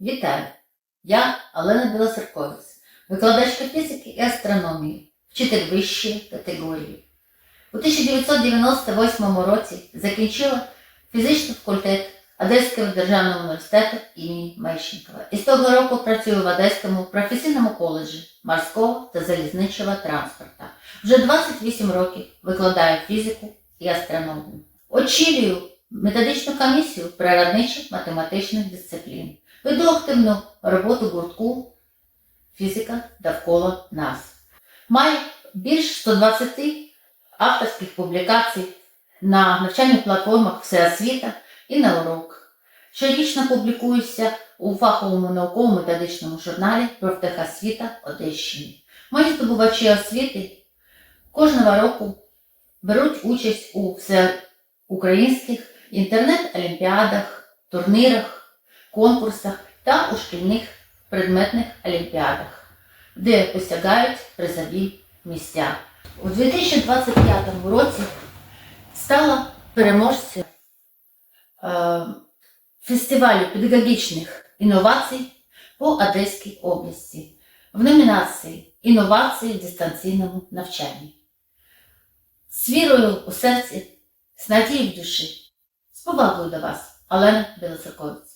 Вітаю! Я Олена Білоцерковець, викладачка фізики і астрономії, вчитель вищої категорії. У 1998 році закінчила фізичний факультет Одеського державного університету імені Мещенкова і з того року працюю в Одеському професійному коледжі морського та залізничого транспорту. Вже 28 років викладаю фізику і астрономію. Очолюю методичну комісію природничих математичних дисциплін. Веду активну роботу гуртку Фізика довкола нас. Маю більш 120 авторських публікацій на навчальних платформах Всеосвіта і на урок. Щорічно публікуюся у фаховому науково-методичному журналі «Профтехосвіта Одещини». Мої здобувачі освіти кожного року беруть участь у всеукраїнських інтернет-олімпіадах, турнірах, конкурсах та у шкільних предметних олімпіадах, де посягають призові місця. У 2025 році стала переможцем фестивалю педагогічних інновацій по Одеській області в номінації Інновації в дистанційному навчанні. З вірою у серці, з надією в душі, з повагою до вас, Олена Білоцерковець.